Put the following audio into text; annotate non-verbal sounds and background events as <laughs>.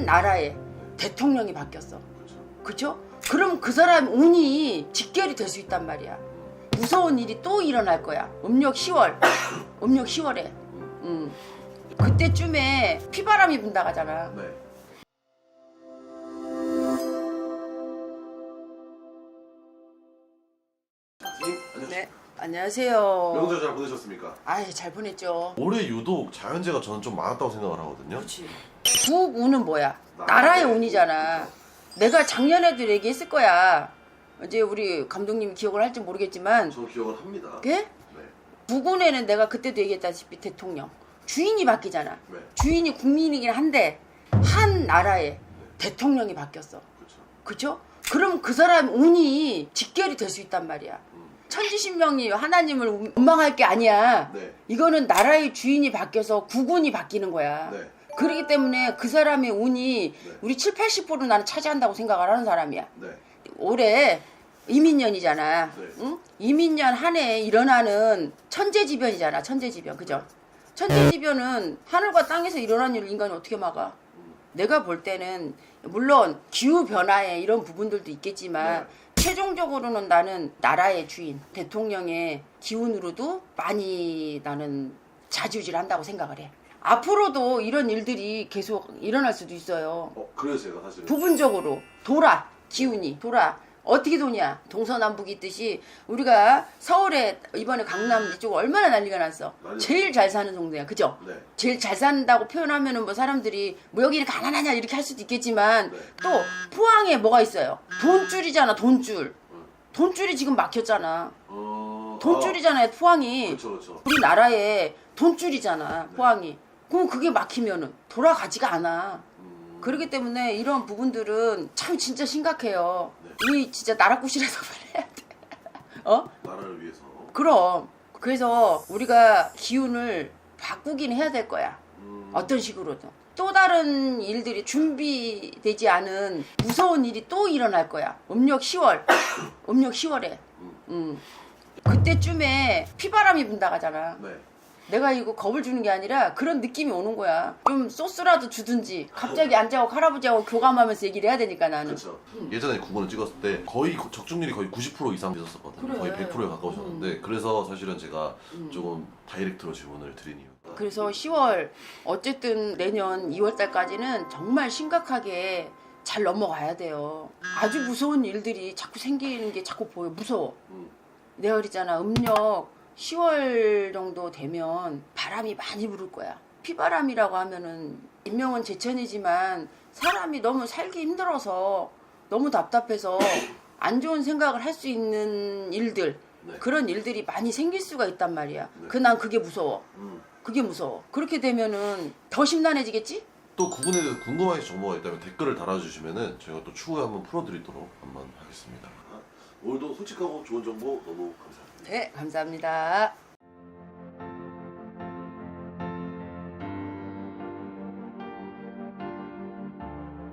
한 나라의 대통령이 바뀌었어. 그죠? 그럼 그 사람 운이 직결이 될 수 있단 말이야. 무서운 일이 또 일어날 거야. 음력 10월. <coughs> 음력 10월에. 음. 그때쯤에 피바람이 분다 가잖아. 네. 네. 안녕하세요. 명절 잘 보내셨습니까? 아이, 잘 보냈죠. 올해 유독 자연재가 저는 좀 많았다고 생각을 하거든요. 그렇지. 북운은 뭐야? 나라의 운이잖아. 내가 작년에도 얘기했을 거야. 이제 우리 감독님 기억을 할지 모르겠지만, 저 기억을 합니다. 그게 네. 북운에는 내가 그때도 얘기했다시피 대통령 주인이 바뀌잖아. 네. 주인이 국민이긴 한데 한 나라의 대통령이 바뀌었어. 그렇죠. 그죠? 그럼 그 사람 운이 직결이 될 수 있단 말이야. 음. 천지신명이 하나님을 원망할 게 아니야. 네. 이거는 나라의 주인이 바뀌어서 국운이 바뀌는 거야. 네. 그렇기 때문에 그 사람의 운이 네. 우리 7, 80% 나는 차지한다고 생각을 하는 사람이야. 네. 올해 이민년이잖아. 네. 응? 이민년 한 해에 일어나는 천재지변이잖아. 천재지변. 그죠? 천재지변은 하늘과 땅에서 일어난 일을 인간이 어떻게 막아? 내가 볼 때는 물론 기후 변화에 이런 부분들도 있겠지만 최종적으로는 나는 나라의 주인, 대통령의 기운으로도 많이 나는 자주질 한다고 생각을 해. 앞으로도 이런 일들이 계속 일어날 수도 있어요. 어, 그래서 제가 사실은 부분적으로 돌아 기운이 돌아 어떻게 도냐? 동서남북이 있듯이 우리가 서울에 이번에 강남 이쪽 얼마나 난리가 났어? 난리 제일 잘 사는 동네야. 그죠? 네. 제일 잘 산다고 표현하면은 뭐 사람들이 뭐 여기는 가난하냐 이렇게 할 수도 있겠지만 네. 또 포항에 뭐가 있어요? 돈줄이잖아 돈줄. 돈줄이 지금 막혔잖아. 어... 돈줄이잖아요 포항이. 그렇죠, 그렇죠. 우리나라에 돈줄이잖아 포항이. 그럼 그게 막히면은 돌아가지가 않아. 음, 그렇기 때문에 이런 부분들은 참 진짜 심각해요. 네. 이 진짜 나라꾸시라서 <laughs> 말해야 돼. 어? 나라를 위해서. 그럼. 그래서 우리가 기운을 바꾸긴 해야 될 거야. 음, 어떤 식으로든. 또 다른 일들이 준비되지 않은 무서운 일이 또 일어날 거야. 음력 10월. <coughs> 음력 10월에. 음. 그때쯤에 피바람이 분다 가잖아. 네. 내가 이거 겁을 주는 게 아니라 그런 느낌이 오는 거야. 좀 소스라도 주든지 갑자기 앉아고 할아버지하고 교감하면서 얘기를 해야 되니까 나는. 그렇죠. 예전에 구본을 찍었을 때 거의 거- 적중률이 거의 90% 이상 되셨었거든요. 그래. 거의 100%에 가까우셨는데 그래서 사실은 제가 음. 조금 다이렉트로 질문을 드린 이유. 그래서 10월 어쨌든 내년 2월 달까지는 정말 심각하게 잘 넘어가야 돼요. 아주 무서운 일들이 자꾸 생기는 게 자꾸 보여. 무서워. 음, 내가 그랬잖아. 음력 10월 정도 되면 바람이 많이 불을 거야. 피바람이라고 하면은 인명은 제천이지만 사람이 너무 살기 힘들어서 너무 답답해서 안 좋은 생각을 할 수 있는 일들 네. 그런 일들이 많이 생길 수가 있단 말이야. 네. 그난 그게 무서워. 음. 그게 무서워. 그렇게 되면은 더 심란해지겠지? 또 구분에 대해서 궁금하신 정보가 있다면 댓글을 달아주시면은 저희가 또 추후에 한번 풀어드리도록 한번 하겠습니다. 오늘도 솔직하고 좋은 정보 너무 감사합니다. 네, 감사합니다.